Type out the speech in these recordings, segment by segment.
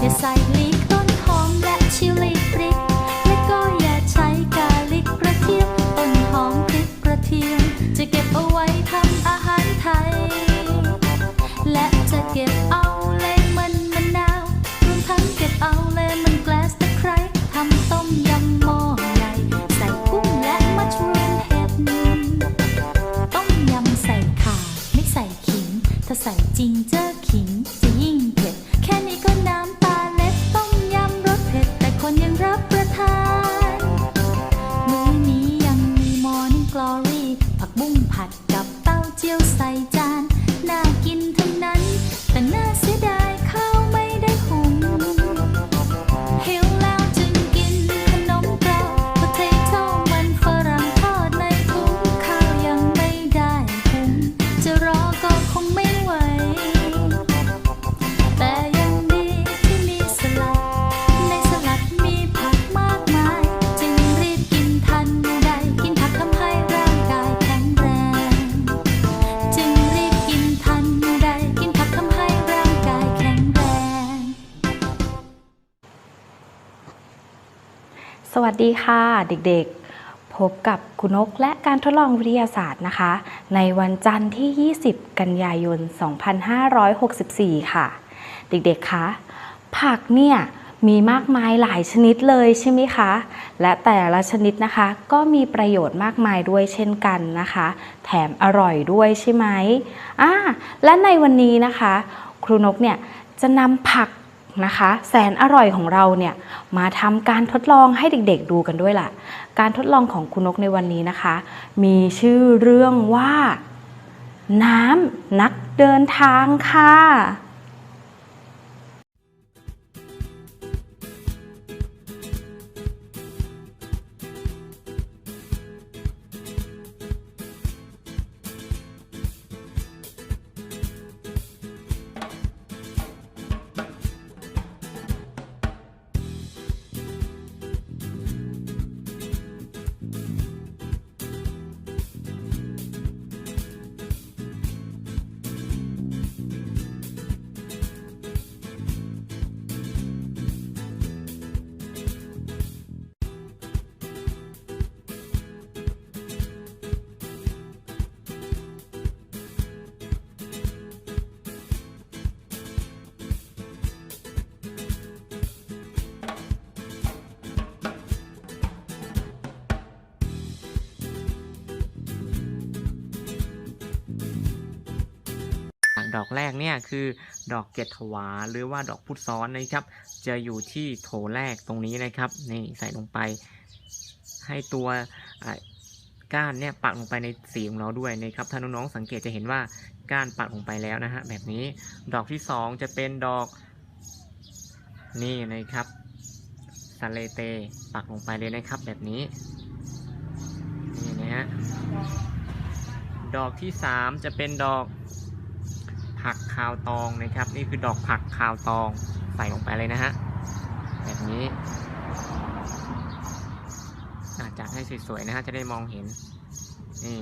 Yes, I. ดีค่ะเด็กๆ พบกับคุณนกและการทดลองวิทยาศาสตร์นะคะ ในวันจันทร์ที่ 20 กันยายน 2564 ค่ะ เด็กๆคะผักเนี่ยมีมากมายหลายชนิดเลยใช่ไหมคะ และแต่ละชนิดนะคะ ก็มีประโยชน์มากมายด้วยเช่นกันนะคะ แถมอร่อยด้วยใช่ไหมอ่าและในวันนี้นะคะ ครูนกเนี่ยจะนำผัก นะคะ แสนอร่อยของเราเนี่ยมาทำการทดลองให้เด็กๆดูกันด้วยล่ะ การทดลองของคุณนกในวันนี้นะคะ มีชื่อเรื่องว่า น้ำนักเดินทางค่ะ ดอกแรกเนี่ยคือดอกเกตถวาหรือว่าดอกพุทธซ้อนนะครับ จะอยู่ที่โถแรกตรงนี้นะครับนี่ใส่ลงไป ให้ตัวก้านเนี่ยปักลงไปในสีของเราด้วยนะครับถ้าน้องๆสังเกตจะเห็นว่าก้านปักลงไปแล้วนะฮะแบบนี้ดอกที่สองจะเป็นดอกนี่นะครับสเลเตปักลงไปเลยนะครับแบบนี้นี่นะฮะดอกที่สามจะเป็นดอก ผักคาวตองนะครับ นี่คือดอกผักคาวตองใส่ลงไปเลยนะฮะแบบนี้อาจัดให้สวยๆนะฮะจะได้มองเห็นนี่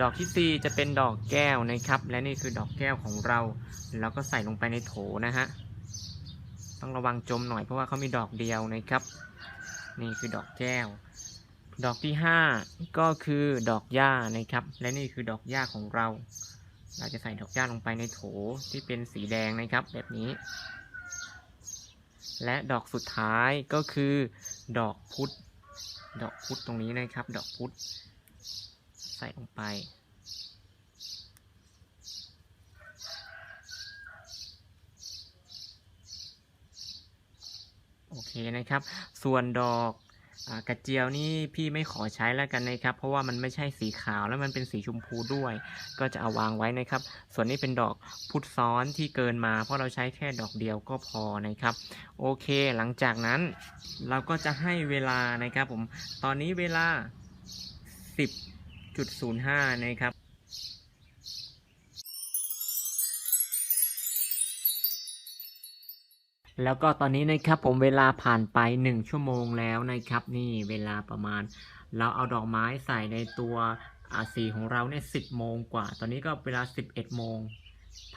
ดอกที่สี่จะเป็นดอกแก้วนะครับ และนี่คือดอกแก้วของเรา แล้วก็ใส่ลงไปในโถนะฮะต้องระวังจมหน่อยเพราะว่าเขามีดอกเดียวนะครับ นี่คือดอกแก้ว ดอกที่ห้าก็คือดอกหญ้านะครับ และนี่คือดอกหญ้าของเรา เราจะใส่ดอกหญ้าลงไปในโถที่เป็นสีแดงนะครับ แบบนี้ และดอกสุดท้ายก็คือ ดอกพุธดอกพุธตรงนี้นะครับ ดอกพุธใส่ลงไป โอเคนะครับ ส่วนดอก กระเจียวนี่พี่ไม่ขอใช้แล้วกันนะครับ เพราะว่ามันไม่ใช่สีขาวแล้วมันเป็นสีชมพูด้วย ก็จะเอาวางไว้นะครับ ส่วนนี้เป็นดอกพุทธซ้อนที่เกินมา เพราะเราใช้แค่ดอกเดียวก็พอนะครับ โอเคหลังจากนั้นเราก็จะให้เวลานะครับผมตอนนี้เวลา 10.05 นะครับ แล้วก็ตอนนี้นะครับผมเวลาผ่านไป 1 ชั่วโมงแล้วนะครับ นี่เวลาประมาณ เราเอาดอกไม้ใส่ในตัวสีของเราเนี่ยสิโมงกว่า ตอนนี้ก็เวลา 11 โมง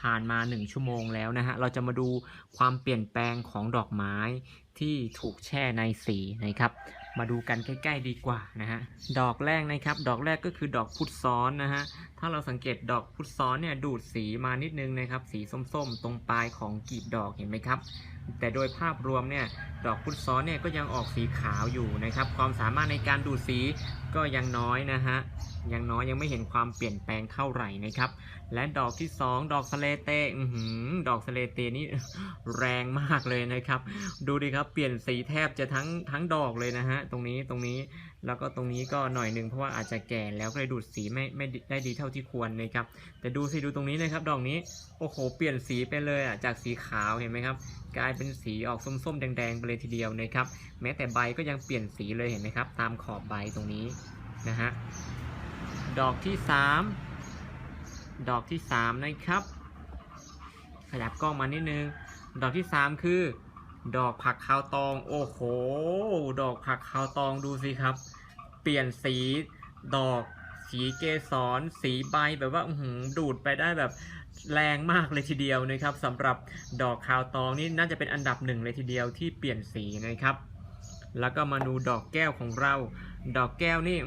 ผ่านมา 1 ชั่วโมงแล้วนะฮะ เราจะมาดูความเปลี่ยนแปลงของดอกไม้ที่ถูกแช่ในสีนะครับ มาดูกันใกล้ ๆ ดีกว่านะฮะ ดอกแรกนะครับ ดอกแรกก็คือดอกพุทธซ้อนนะฮะ ถ้าเราสังเกตดอกพุทธซ้อนเนี่ยดูดสีมานิดนึงนะครับ สีส้มๆ ตรงปลายของกีบดอกเห็นไหมครับ แต่โดยภาพรวมเนี่ยดอกพุทซ้อนเนี่ยก็ยังออกสีขาวอยู่นะครับ ความสามารถในการดูดสี ก็ยังน้อยนะฮะ ยังน้อยยังไม่เห็นความเปลี่ยนแปลงเท่าไหร่นะครับ และดอกที่ 2 ดอกสะเลเตอื้อหือดอกสะเลเตนี่แรงมากเลยนะครับ ดูดิครับเปลี่ยนสีแทบจะทั้งทั้งดอกเลยนะฮะ ตรงนี้ตรงนี้แล้วก็ตรงนี้ก็หน่อยหนึ่งเพราะว่าอาจจะแก่แล้วก็เลยดูดสีไม่ไม่ได้ดีเท่าที่ควรนะครับ แต่ดูสิดูตรงนี้นะครับ ดอกนี้โอ้โห เปลี่ยนสีไปเลยอะจากสีขาวเห็นไหมครับ กลายเป็นสีออกส้มๆแดงๆไปเลยทีเดียวนะครับ แม้แต่ใบก็ยังเปลี่ยนสีเลยเห็นไหมครับ ตามขอบใบตรงนี้ นะฮะ ดอกที่ 3 ดอกที่ 3 นะครับ ขยับกล้องมานิดนึง ดอกที่ 3 คือ ดอกผักขาวตอง โอ้โห ดอกผักขาวตองดูสิครับ เปลี่ยนสีดอกสีเกสรสีใบแบบว่าหืดูดไปได้แบบแรงมากเลยทีเดียวนะครับสำหรับดอกขาวตองนี่น่าจะเป็นอันดับหนึ่งเลยทีเดียวที่เปลี่ยนสีนะครับ แล้วก็มาดูดอกแก้วของเรา ดอกแก้วนี่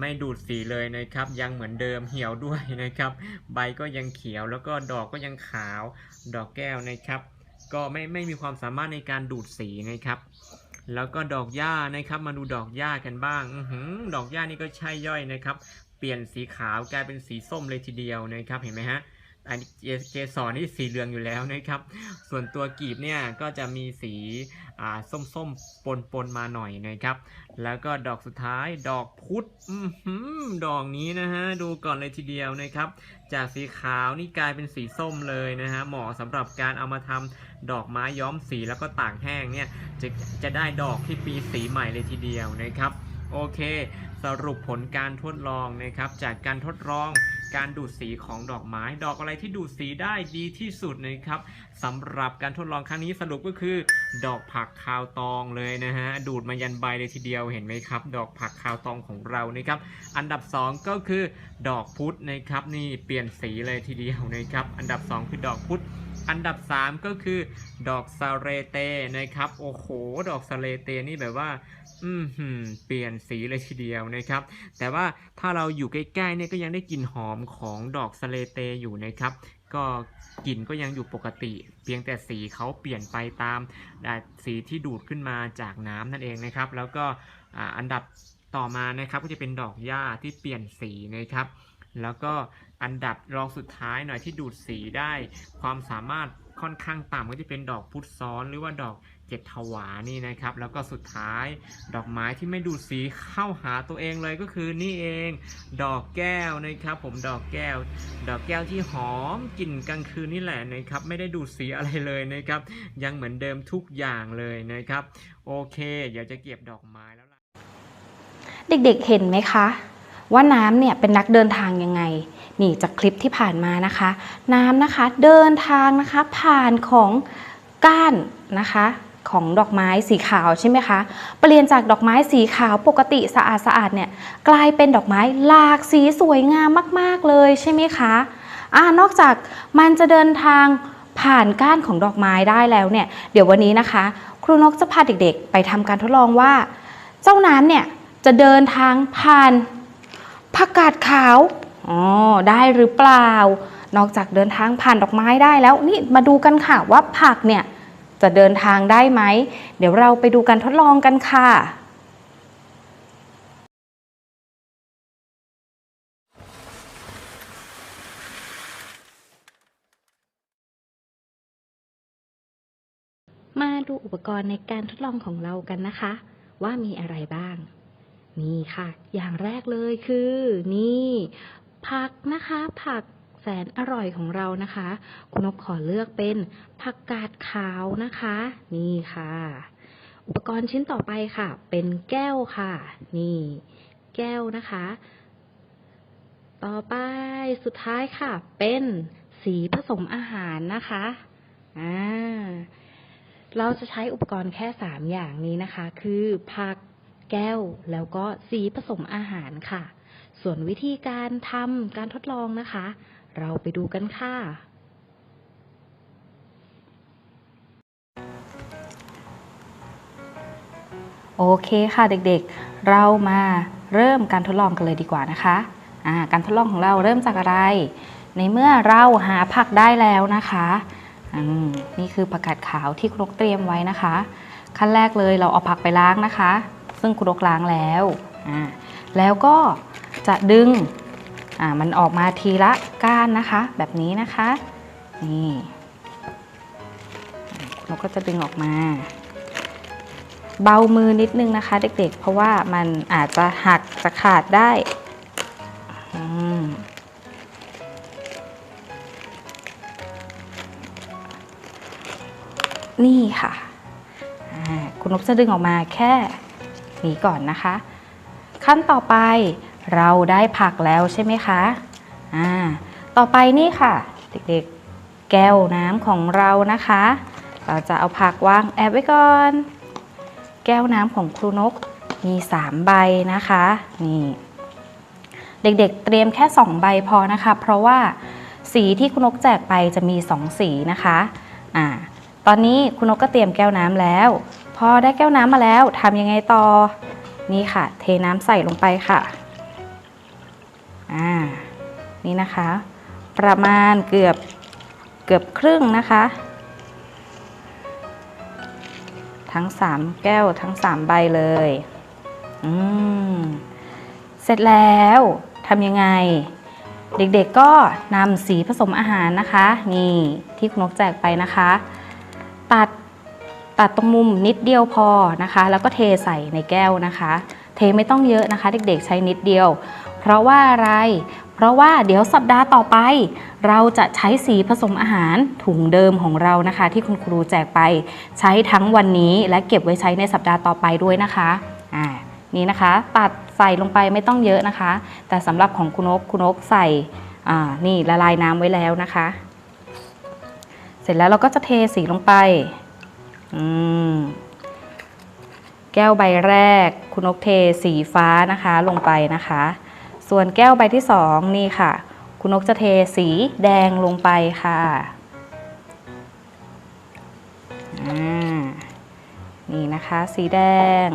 ไม่ดูดสีเลยนะครับ ยังเหมือนเดิมเหี่ยวด้วยนะครับ ใบก็ยังเขียวแล้วก็ดอกก็ยังขาว ดอกแก้วนะครับ ก็ไม่ไม่มีความสามารถในการดูดสีนะครับ แล้วก็ดอกหญ้านะครับ มาดูดอกหญ้ากันบ้างอดอกหญ้านี่ก็ใช่ย่อยนะครับ เปลี่ยนสีขาวกลายเป็นสีส้มเลยทีเดียวนะครับ เห็นไหมฮะ อันเกสรนี่สีเหลืองอยู่แล้วนะครับ ส่วนตัวกีบเนี่ยก็จะมีสีส้มๆปนๆมาหน่อยนะครับ แล้วก็ดอกสุดท้ายดอกพุธดอกนี้นะฮะดูก่อนเลยทีเดียวนะครับ จากสีขาวนี่กลายเป็นสีส้มเลยนะฮะเหมาะสำหรับการเอามาทำดอกไม้ย้อมสีแล้วก็ตากแห้งเนี่ยจะจะได้ดอกที่ปีสีใหม่เลยทีเดียวนะครับ โอเค สรุปผลการทดลองนะครับจากการทดลองการดูดสีของดอกไม้ ดอกอะไรที่ดูดสีได้ดีที่สุดนะครับสำหรับการทดลองครั้งนี้สรุปก็คือ ดอกผักคาวตองเลยนะฮะดูดมายันใบเลยทีเดียวเห็นไหมครับ ดอกผักคาวตองของเรานะครับ อันดับ 2 ก็คือ ดอกพุธนะครับนี่เปลี่ยนสีเลยทีเดียวนะครับ อันดับ 2 คือดอกพุธ อันดับ 3 ก็คือ ดอกซาเรเตนะครับ โอ้โห ดอกซาเรเตนี่แบบว่า อืมเปลี่ยนสีเลยทีเดียวนะครับ แต่ว่าถ้าเราอยู่ใกล้ๆเนี่ยก็ยังได้กลิ่นหอมของดอกสะเลเตอยู่นะครับก็กลิ่นก็ยังอยู่ปกติ เพียงแต่สีเขาเปลี่ยนไปตามสีที่ดูดขึ้นมาจากน้ำนั่นเองนะครับ แล้วก็อ,อันดับต่อมานะครับก็จะเป็นดอกหญ้าที่เปลี่ยนสีนะครับ แล้วก็ อันดับรองสุดท้ายหน่อยที่ดูดสีได้ ความสามารถค่อนข้างต่ำก็จะเป็นดอกพุทธซ้อนหรือว่าดอกเจ็ดถวานี่นะครับ แล้วก็สุดท้ายดอกไม้ที่ไม่ดูดสีเข้าหาตัวเองเลยก็คือนี่เอง ดอกแก้วนะครับ ผมดอกแก้ว ดอกแก้วที่หอมกลิ่นกลางคืนนี่แหละนะครับ ไม่ได้ดูดสีอะไรเลยนะครับ ยังเหมือนเดิมทุกอย่างเลยนะครับ โอเค เดี๋ยวจะเก็บดอกไม้แล้วล่ะเด็กๆเห็นไหมคะ ว่าน้ำเนี่ยเป็นนักเดินทางยังไง นี่จากคลิปที่ผ่านมานะคะ น้ำนะคะเดินทางนะคะผ่านของก้านนะคะของดอกไม้สีขาวใช่ไหมคะ เปลี่ยนจากดอกไม้สีขาวปกติสะอาดสะอาดๆเนี่ยกลายเป็นดอกไม้หลากสีสวยงามมาก ๆ เลยใช่ไหมคะอ่านอกจากมันจะเดินทางผ่านก้านของดอกไม้ได้แล้วเนี่ย เดี๋ยววันนี้นะคะ ครูนกจะพาเด็กๆ ไปทำการทดลองว่า เจ้าน้ำเนี่ยจะเดินทางผ่านผักกาดขาว อ๋อได้หรือเปล่า นอกจากเดินทางผ่านดอกไม้ได้แล้วนี่มาดูกันค่ะว่าผักเนี่ยจะเดินทางได้ไหม เดี๋ยวเราไปดูการทดลองกันค่ะ มาดูอุปกรณ์ในการทดลองของเรากันนะคะ ว่ามีอะไรบ้าง นี่ค่ะ อย่างแรกเลยคือ นี่ ผักนะคะ ผักแสนอร่อยของเรานะคะ คุณนกขอเลือกเป็นผักกาดขาวนะคะ นี่ค่ะ อุปกรณ์ชิ้นต่อไปค่ะ เป็นแก้วค่ะ นี่ แก้วนะคะ ต่อไปสุดท้ายค่ะ เป็นสีผสมอาหารนะคะอ่าเราจะใช้อุปกรณ์แค่3อย่างนี้นะคะ คือผักแก้วแล้วก็สีผสมอาหารค่ะ ส่วนวิธีการทำการทดลองนะคะ เราไปดูกันค่ะ โอเคค่ะเด็กๆ เรามาเริ่มการทดลองกันเลยดีกว่านะคะการทดลองของเราเริ่มจากอะไร ในเมื่อเราหาผักได้แล้วนะคะอืมนี่คือผักกาดขาวที่ครกเตรียมไว้นะคะ ขั้นแรกเลยเราเอาผักไปล้างนะคะ ซึ่งครกล้างแล้ว แล้วก็ จะดึงมันออกมาทีละก้านนะคะ แบบนี้นะคะนี่เราก็จะดึงออกมา เบามือนิดนึงนะคะ เด็กๆ เพราะว่ามันอาจจะหักจะขาดได้นี่ค่ะ คุณนบจะดึงออกมาแค่นี้ก่อนนะคะ ขั้นต่อไป เราได้ผักแล้วใช่ไหมคะอ่าต่อไปนี่ค่ะ เด็กๆ แก้วน้ำของเรานะคะ เราจะเอาผักวางแอบไว้ก่อน แก้วน้ำของครูนกมี 3 ใบนะคะ นี่ เด็กๆ เตรียมแค่ 2 ใบพอนะคะ เพราะว่าสีที่คุณนกแจกไปจะมี 2 สีนะคะอ่าตอนนี้คุณนกก็เตรียมแก้วน้ำแล้ว พอได้แก้วน้ำมาแล้วทำยังไงต่อ นี่ค่ะ เทน้ำใส่ลงไปค่ะ อ่านี่นะคะ ประมาณเกือบเกือบครึ่งนะคะ ทั้ง 3 แก้วทั้ง 3 ใบเลยอืมเสร็จแล้วทำยังไง เด็กๆก็นำสีผสมอาหารนะคะ นี่ที่คุณนกแจกไปนะคะ ตัดตัดตรงมุมนิดเดียวพอนะคะ แล้วก็เทใส่ในแก้วนะคะ เทไม่ต้องเยอะนะคะ เด็กๆใช้นิดเดียว เพราะว่าอะไร เพราะว่าเดี๋ยวสัปดาห์ต่อไป เราจะใช้สีผสมอาหารถุงเดิมของเรานะคะ ที่คุณครูแจกไปใช้ทั้งวันนี้ และเก็บไว้ใช้ในสัปดาห์ต่อไปด้วยนะคะอ่านี่นะคะ ตัดใส่ลงไปไม่ต้องเยอะนะคะ แต่สำหรับของคุณนกคุณนกใส่อ่านี่ละลายน้ำไว้แล้วนะคะ เสร็จแล้วเราก็จะเทสีลงไปอืมแก้วใบแรก คุณนกเทสีฟ้านะคะลงไปนะคะ ส่วนแก้วใบที่สองนี่ค่ะ คุณนกจะเทสีแดงลงไปค่ะอ่านี่นะคะ สีแดง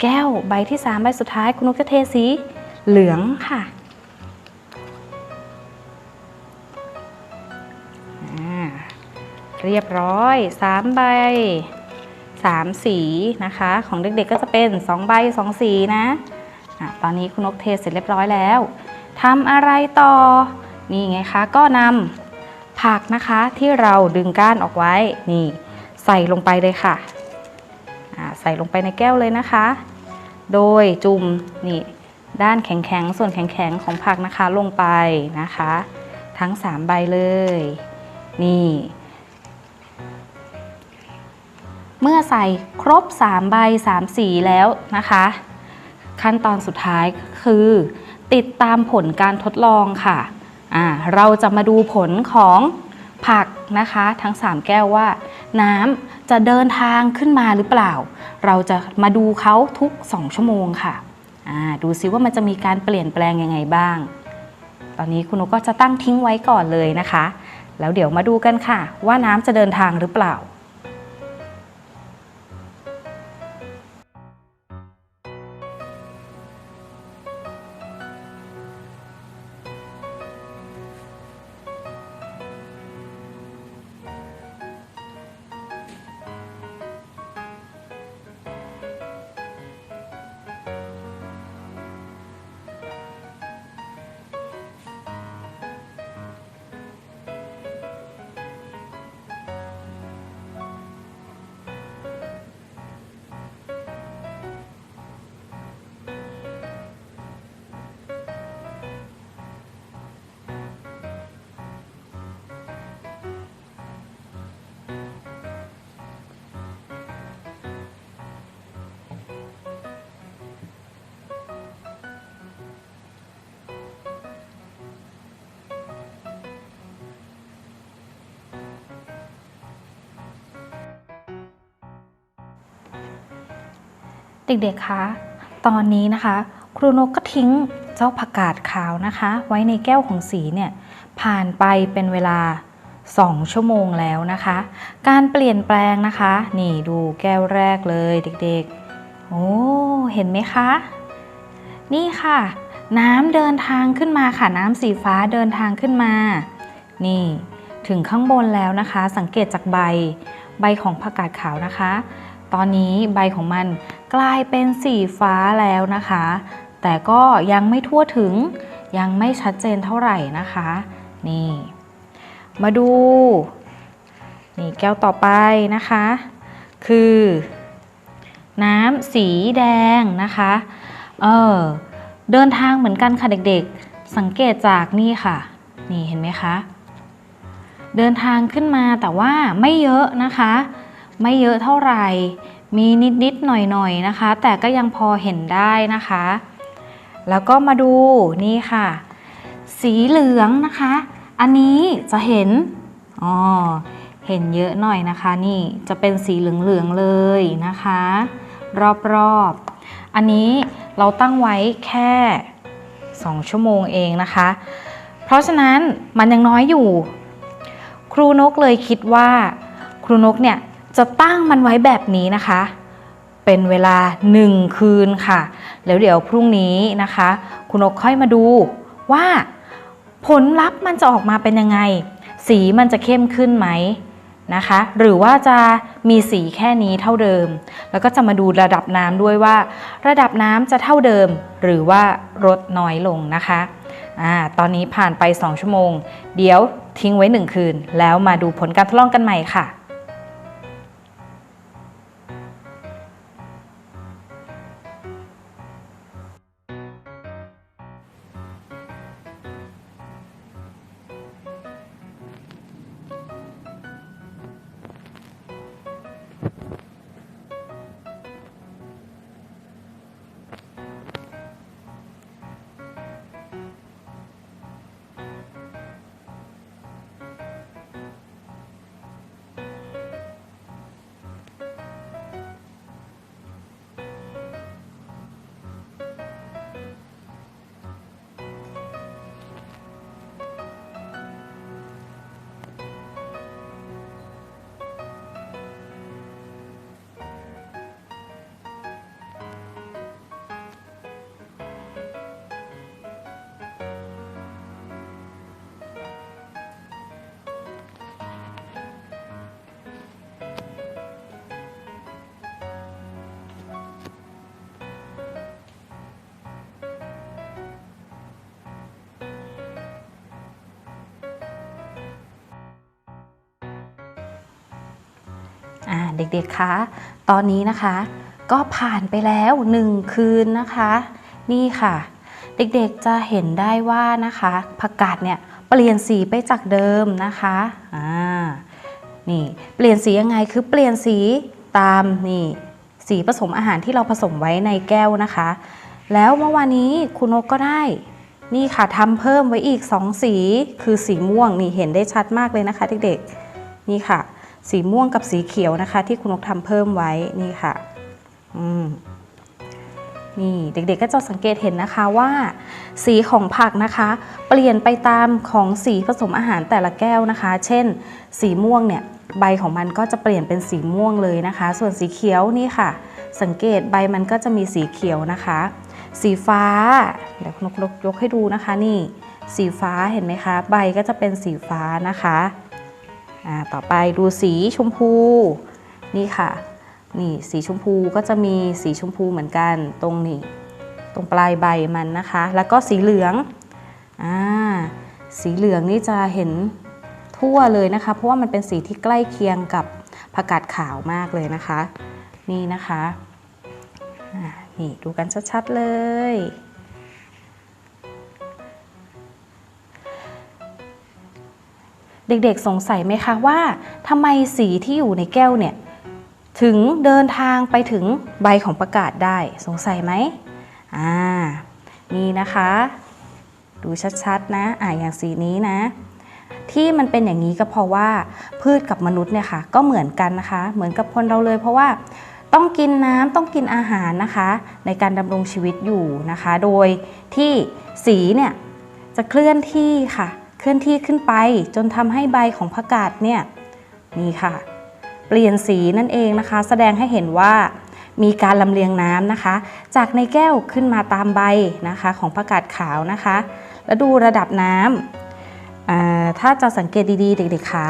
แก้วใบที่ 3 ใบสุดท้าย คุณนกจะเทสีเหลืองค่ะอ่าเรียบร้อย 3 ใบ 3 สีนะคะ ของเด็กๆก็จะเป็น 2 ใบ 2 สีนะ อะตอนนี้คุณนกเทเสร็จเรียบร้อยแล้วทำอะไรต่อ นี่ไงคะ ก็นำผักนะคะที่เราดึงก้านออกไว้ นี่ ใส่ลงไปเลยค่ะ ใส่ลงไปในแก้วเลยนะคะ โดยจุ่มนี่ด้านแข็งๆ ส่วนแข็งๆ ของผักนะคะลงไปนะคะ ทั้ง 3 ใบเลย นี่ เมื่อใส่ครบ 3 ใบ 3 สีแล้วนะคะ ขั้นตอนสุดท้ายคือ ติดตามผลการทดลองค่ะอ่าเราจะมาดูผลของผักนะคะทั้ง 3 แก้วว่า น้ำจะเดินทางขึ้นมาหรือเปล่า เราจะมาดูเขาทุก 2 ชั่วโมงค่ะอ่าดูซิว่ามันจะมีการเปลี่ยนแปลงยังไงบ้าง ตอนนี้คุณนุกก็จะตั้งทิ้งไว้ก่อนเลยนะคะ แล้วเดี๋ยวมาดูกันค่ะ ว่าน้ำจะเดินทางหรือเปล่า เด็กๆ คะ ตอนนี้นะคะ ครูนกก็ทิ้งเจ้าผักกาดขาวนะคะ ไว้ในแก้วของสีเนี่ยผ่านไปเป็นเวลา 2 ชั่วโมงแล้วนะคะ การเปลี่ยนแปลงนะคะ นี่ดูแก้วแรกเลยเด็กๆ โอ้ เห็นไหมคะ นี่ค่ะ น้ำเดินทางขึ้นมาค่ะ น้ำสีฟ้าเดินทางขึ้นมา นี่ถึงข้างบนแล้วนะคะ สังเกตจากใบ ใบของผักกาดขาวนะคะ ตอนนี้ใบของมันกลายเป็นสีฟ้าแล้วนะคะ แต่ก็ยังไม่ทั่วถึงยังไม่ชัดเจนเท่าไหร่นะคะ นี่ มาดู นี่แก้วต่อไปนะคะ คือ น้ำสีแดงนะคะ เออเดินทางเหมือนกันค่ะเด็กๆ สังเกตจากนี่ค่ะ นี่เห็นไหมคะ เดินทางขึ้นมาแต่ว่าไม่เยอะนะคะ ไม่เยอะเท่าไหร่ มีนิดๆหน่อยๆนะคะ แต่ก็ยังพอเห็นได้นะคะ แล้วก็มาดูนี่ค่ะ สีเหลืองนะคะ อันนี้จะเห็นอ๋อเห็นเยอะหน่อยนะคะ นี่จะเป็นสีเหลืองๆเลยนะคะ รอบๆ อันนี้เราตั้งไว้แค่ 2 ชั่วโมงเองนะคะ เพราะฉะนั้นมันยังน้อยอยู่ ครูนกเลยคิดว่า ครูนกเนี่ย จะตั้งมันไว้แบบนี้นะคะ เป็นเวลา 1 คืนค่ะ แล้วเดี๋ยวพรุ่งนี้นะคะครูนกค่อยมาดูว่าผลลัพธ์มันจะออกมาเป็นยังไง สีมันจะเข้มขึ้นไหมนะคะ หรือว่าจะมีสีแค่นี้เท่าเดิม แล้วก็จะมาดูระดับน้ำด้วยว่า ระดับน้ำจะเท่าเดิม หรือว่าลดน้อยลงนะคะอ่าตอนนี้ผ่านไป 2 ชั่วโมง เดี๋ยวทิ้งไว้ 1 คืน แล้วมาดูผลการทดลองกันใหม่ค่ะ เด็กๆคะตอนนี้นะคะ ก็ผ่านไปแล้ว 1 คืนนะคะ นี่ค่ะ เด็กๆจะเห็นได้ว่านะคะผักกาดเนี่ยเปลี่ยนสีไปจากเดิมนะคะอ่านี่เปลี่ยนสียังไงคือเปลี่ยนสีตามนี่สีผสมอาหารที่เราผสมไว้ในแก้วนะคะ แล้วเมื่อวานนี้คุณนกก็ได้นี่ค่ะทำเพิ่มไว้อีก 2 สี คือสีม่วงนี่เห็นได้ชัดมากเลยนะคะเด็กๆนี่ค่ะ สีม่วงกับสีเขียวนะคะ ที่คุณนกทำเพิ่มไว้นี่ค่ะนี่เด็กๆก็จะสังเกตเห็นนะคะว่า สีของผักนะคะ เปลี่ยนไปตามของสีผสมอาหารแต่ละแก้วนะคะ เช่น สีม่วงเนี่ยใบของมันก็จะเปลี่ยนเป็นสีม่วงเลยนะคะ ส่วนสีเขียวนี่ค่ะ สังเกตใบมันก็จะมีสีเขียวนะคะ สีฟ้าเดี๋ยวคุณนกยกให้ดูนะคะนี่ สีฟ้าเห็นไหมคะ ใบก็จะเป็นสีฟ้านะคะ ต่อไปดูสีชมพูนี่ค่ะนี่สีชมพูก็จะมีสีชมพูเหมือนกันตรงนี้ตรงปลายใบมันนะคะ แล้วก็สีเหลืองอ่าสีเหลืองนี่จะเห็นทั่วเลยนะคะ เพราะว่ามันเป็นสีที่ใกล้เคียงกับผักกาดขาวมากเลยนะคะ นี่นะคะนี่ดูกันชัดๆเลย เด็กๆสงสัยไหมคะว่าทำไมสีที่อยู่ในแก้วเนี่ยถึงเดินทางไปถึงใบของประกาศได้สงสัยไหมอ่านี่นะคะ ดูชัดๆนะอ่าอย่างสีนี้นะ ที่มันเป็นอย่างนี้ก็เพราะว่าพืชกับมนุษย์เนี่ยค่ะก็เหมือนกันนะคะ เหมือนกับคนเราเลย เพราะว่าต้องกินน้ำต้องกินอาหารนะคะ ในการดำรงชีวิตอยู่นะคะ โดยที่สีเนี่ยจะเคลื่อนที่ค่ะ เคลื่อนที่ขึ้นไปจนทำให้ใบของผักกาดเนี่ยนี่ค่ะ เปลี่ยนสีนั่นเองนะคะ แสดงให้เห็นว่ามีการลำเลียงน้ำนะคะ จากในแก้วขึ้นมาตามใบนะคะของผักกาดขาวนะคะ แล้วดูระดับน้อ่าถ้าจะสังเกตดีๆ เด็กๆคะ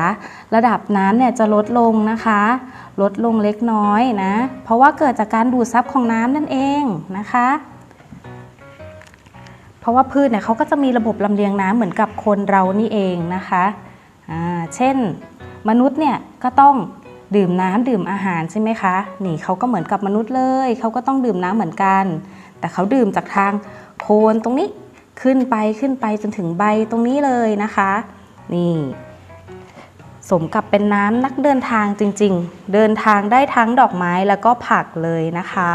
ระดับน้ำเนี่ยจะลดลงนะคะ ลดลงเล็กน้อยนะ เพราะว่าเกิดจากการดูดซับของน้ำนั่นเองนะคะ เพราะว่าพืชเนี่ยเขาก็จะมีระบบลำเลียงน้ำเหมือนกับคนเรานี่เองนะคะอ่าเช่น มนุษย์เนี่ยก็ต้องดื่มน้ำดื่มอาหารใช่ไหมคะ นี่เขาก็เหมือนกับมนุษย์เลย เขาก็ต้องดื่มน้ำเหมือนกัน แต่เขาดื่มจากทางโคนตรงนี้ขึ้นไปขึ้นไปจนถึงใบตรงนี้เลยนะคะ นี่ สมกับเป็นน้ำนักเดินทางจริง ๆ เดินทางได้ทั้งดอกไม้แล้วก็ผักเลยนะคะ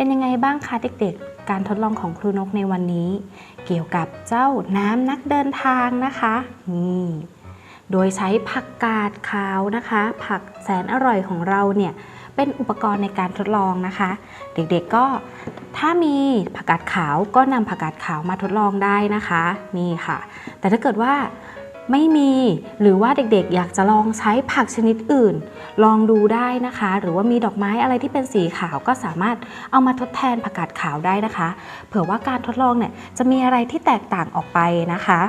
เป็นยังไงบ้างคะเด็กๆ การทดลองของครูนกในวันนี้ เกี่ยวกับเจ้าน้ำนักเดินทางนะคะนี่โดยใช้ผักกาดขาวนะคะ ผักแสนอร่อยของเราเนี่ยเป็นอุปกรณ์ในการทดลองนะคะ เด็กๆก็ถ้ามีผักกาดขาวก็นำผักกาดขาวมาทดลองได้นะคะนี่ค่ะ แต่ถ้าเกิดว่า ไม่มีหรือว่าเด็กๆ อยากจะลองใช้ผักชนิดอื่น ลองดูได้นะคะ หรือว่ามีดอกไม้อะไรที่เป็นสีขาวก็สามารถเอามาทดแทนผักกาดขาวได้นะคะ เผื่อว่าการทดลองเนี่ยจะมีอะไรที่แตกต่างออกไปนะคะ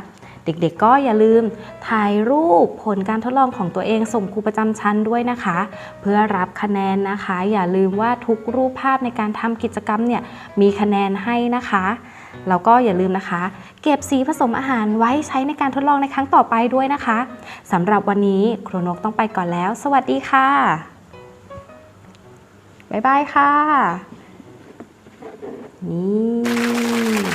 เด็กๆ ก็อย่าลืมถ่ายรูปผลการทดลองของตัวเองส่งครูประจำชั้นด้วยนะคะ เพื่อรับคะแนนนะคะ อย่าลืมว่าทุกรูปภาพในการทำกิจกรรมเนี่ยมีคะแนนให้นะคะ แล้วก็อย่าลืมนะคะ เก็บสีผสมอาหารไว้ใช้ในการทดลองในครั้งต่อไปด้วยนะคะสำหรับวันนี้ครูนกต้องไปก่อนแล้ว สวัสดีค่ะ บ๊ายบายค่ะ นี่